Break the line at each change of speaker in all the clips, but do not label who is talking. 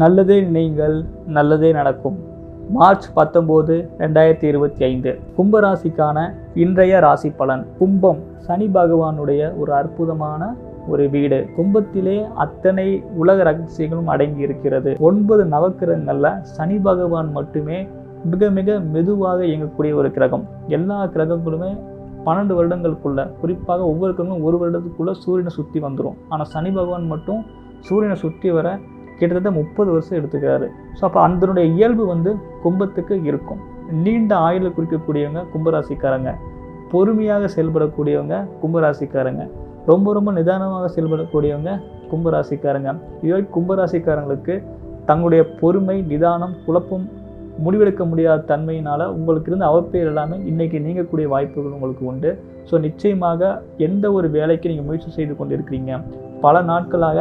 நல்லதே நீங்கள் நல்லதே நடக்கும். மார்ச் பத்தொம்போது ரெண்டாயிரத்தி இருபத்தி ஐந்து. கும்பராசிக்கான இன்றைய ராசி பலன். கும்பம் சனி பகவானுடைய ஒரு அற்புதமான ஒரு வீடு. கும்பத்திலே அத்தனை உலக ரகசியங்களும் அடங்கி இருக்கிறது. ஒன்பது நவக்கிரகங்களில் சனி பகவான் மட்டுமே மிக மிக மெதுவாக இயங்கக்கூடிய ஒரு கிரகம். எல்லா கிரகங்களுமே பன்னெண்டு வருடங்களுக்குள்ள குறிப்பாக ஒவ்வொரு கிரகமும் ஒரு வருடத்துக்குள்ள சூரியனை சுற்றி வந்துடும் ஆனால் சனி பகவான் மட்டும் சூரியனை சுற்றி வர கிட்டத்தட்ட முப்பது வருஷம் எடுத்துக்கிறாரு. ஸோ அப்போ அதனுடைய இயல்பு வந்து கும்பத்துக்கு இருக்கும். நீண்ட ஆயுளை குறிக்கக்கூடியவங்க கும்பராசிக்காரங்க. பொறுமையாக செயல்படக்கூடியவங்க கும்பராசிக்காரங்க. ரொம்ப ரொம்ப நிதானமாக செயல்படக்கூடியவங்க கும்பராசிக்காரங்க. இதுவரை கும்பராசிக்காரங்களுக்கு தங்களுடைய பொறுமை நிதானம் குழப்பம் முடிவெடுக்க முடியாத தன்மையினால் உங்களுக்கு இருந்த அவப்பெயர் எல்லாமே இன்றைக்கி நீங்கக்கூடிய வாய்ப்புகள் உங்களுக்கு உண்டு. ஸோ நிச்சயமாக எந்த ஒரு வேலைக்கு நீங்கள் முயற்சி செய்து கொண்டு இருக்கிறீங்க பல நாட்களாக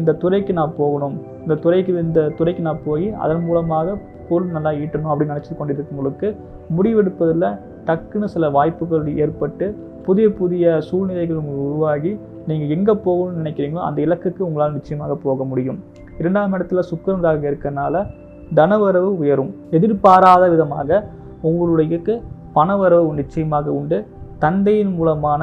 இந்த துறைக்கு நான் போகணும். இந்த துறைக்கு இந்த துறைக்கு நான் போய் அதன் மூலமாக பொருள் நல்லா ஈட்டணும் அப்படின்னு நினச்சி கொண்டிருக்கவங்களுக்கு முடிவெடுப்பதில் டக்குன்னு சில வாய்ப்புகள் ஏற்பட்டு புதிய புதிய சூழ்நிலைகள் உங்களுக்கு உருவாகி நீங்கள் எங்கே போகணும்னு நினைக்கிறீங்களோ அந்த இலக்குக்கு உங்களால் நிச்சயமாக போக முடியும். இரண்டாம் இடத்துல சுக்கிரன் ராக இருக்கறனால தனவரவு உயரும். எதிர்பாராத விதமாக உங்களுடைய பணவரவு நிச்சயமாக உண்டு. தந்தையின் மூலமான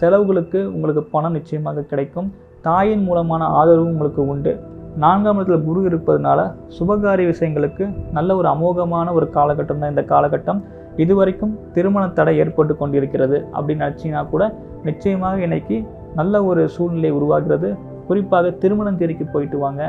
செலவுகளுக்கு உங்களுக்கு பணம் நிச்சயமாக கிடைக்கும். தாயின் மூலமான ஆதரவு உங்களுக்கு உண்டு. நான்காம் இடத்துல குரு இருப்பதனால சுபகாரிய விஷயங்களுக்கு நல்ல ஒரு அமோகமான ஒரு காலகட்டம் தான் இந்த காலகட்டம். இதுவரைக்கும் திருமண தடை ஏற்பட்டு கொண்டிருக்கிறது அப்படின்னு நினச்சிங்கன்னா கூட நிச்சயமாக இன்னைக்கு நல்ல ஒரு சூழ்நிலை உருவாகிறது. குறிப்பாக திருமணம் தேதிக்கு போயிட்டு வாங்க.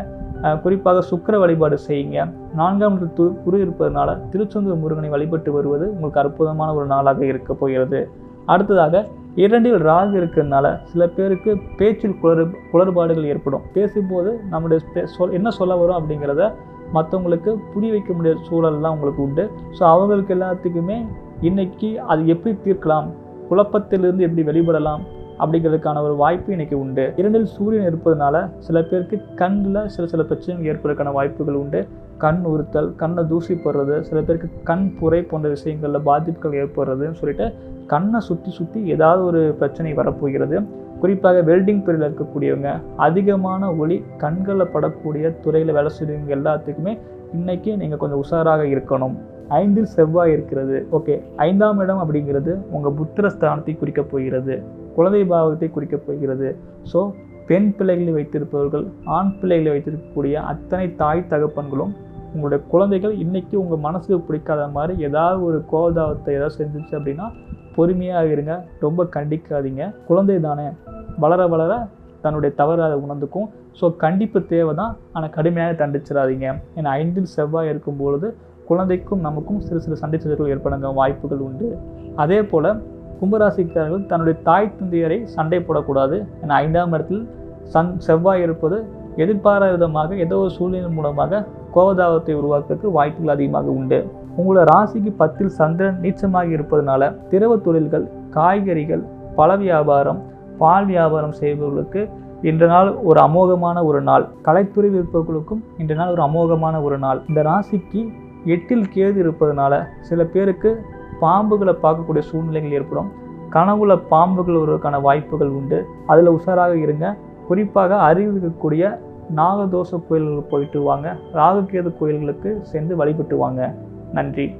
குறிப்பாக சுக்கிர வழிபாடு செய்யுங்க. நான்காம் இடத்து குரு இருப்பதனால திருச்செந்தூர் முருகனை வழிபட்டு வருவது உங்களுக்கு அற்புதமான ஒரு நாளாக இருக்க போகிறது. அடுத்ததாக இரண்டில் ராகு இருக்கிறதுனால சில பேருக்கு பேச்சில் குளறு குளறுபாடுகள் ஏற்படும். பேசும்போது நம்முடைய பே- சொல் என்ன சொல்ல வரும் அப்படிங்கிறத மற்றவங்களுக்கு புரிய வைக்க முடியாத சூழல்லாம் உங்களுக்கு உண்டு. ஸோ அவங்களுக்கு எல்லாத்துக்குமே இன்னைக்கு அது எப்படி தீர்க்கலாம் குழப்பத்திலிருந்து எப்படி வெளிப்படலாம் அப்படிங்கிறதுக்கான ஒரு வாய்ப்பு இன்றைக்கி உண்டு. இரண்டில் சூரியன் இருப்பதனால சில பேருக்கு கண்ணில் சில சில பிரச்சனைகள் ஏற்படுறதுக்கான வாய்ப்புகள் உண்டு. கண் உறுத்தல் கண்ணை தூசி போடுறது சில பேருக்கு கண் புரை போன்ற விஷயங்களில் பாதிப்புகள் ஏற்படுறதுன்னு சொல்லிட்டு கண்ணை சுற்றி சுற்றி ஏதாவது ஒரு பிரச்சனை வரப்போகிறது. குறிப்பாக வெல்டிங் துறையில் இருக்கக்கூடியவங்க அதிகமான ஒளி கண்களில் படக்கூடிய துறையில் வேலை செய்கிறவங்க எல்லாத்துக்குமே இன்றைக்கி நீங்கள் கொஞ்சம் உஷாராக இருக்கணும். ஐந்தில் செவ்வாய் இருக்கிறது. ஓகே ஐந்தாம் இடம் அப்படிங்கிறது உங்கள் புத்திர ஸ்தானத்தை குறிக்கப் போகிறது. குழந்தை பாவத்தை குறிக்கப் போகிறது. ஸோ பெண் பிள்ளைகளை வைத்திருப்பவர்கள் ஆண் பிள்ளைகளை வைத்திருக்கக்கூடிய அத்தனை தாய் தகப்பன்களும் உங்களுடைய குழந்தைகள் இன்றைக்கி உங்கள் மனசுக்கு பிடிக்காத மாதிரி ஏதாவது ஒரு கோபதாபத்தை ஏதாவது செஞ்சிச்சு அப்படின்னா பொறுமையாக இருங்க. ரொம்ப கண்டிக்காதீங்க. குழந்தை தானே. வளர வளர தன்னுடைய தவறு அதை உணர்ந்துக்கும். ஸோ கண்டிப்பு தேவை தான் ஆனால் கடுமையாக தண்டிச்சிடாதீங்க. ஏன்னா ஐந்தில் செவ்வாய் இருக்கும் பொழுது குழந்தைக்கும் நமக்கும் சிறு சிறு சண்டை சச்சரவுகள் ஏற்படுங்க வாய்ப்புகள் உண்டு. அதே போல் கும்பராசிக்காரர்கள் தன்னுடைய தாய் தந்தையரை சண்டை போடக்கூடாது என ஐந்தாம் இடத்தில் சன் செவ்வாய் இருப்பது எதிர்பாராத விதமாக ஏதோ ஒரு சூழ்நிலை மூலமாக கோபதாபத்தை உருவாக்குறதுக்கு வாய்ப்புகள் அதிகமாக உண்டு. உங்களோட ராசிக்கு பத்தில் சந்திரன் நீச்சமாக இருப்பதனால திரவ தொழில்கள் காய்கறிகள் பழ வியாபாரம் பால் வியாபாரம் செய்பவர்களுக்கு இன்ற நாள் ஒரு அமோகமான ஒரு நாள். கலைத்துறை விற்பவர்களுக்கும் இன்ற நாள் ஒரு அமோகமான ஒரு நாள். இந்த ராசிக்கு எட்டில் கேது இருப்பதனால சில பேருக்கு பாம்புகளை பார்க்கக்கூடிய சூழ்நிலைகள் ஏற்படும். கனவுல பாம்புகள் வருவதற்கான வாய்ப்புகள் உண்டு. அதில் உஷாராக இருங்க. குறிப்பாக அருகில் இருக்கக்கூடிய நாகதோஷ கோயில்களுக்கு போயிட்டு வாங்க. ராகுகேது கோயில்களுக்கு சென்று வழிபட்டு வாங்க. நன்றி.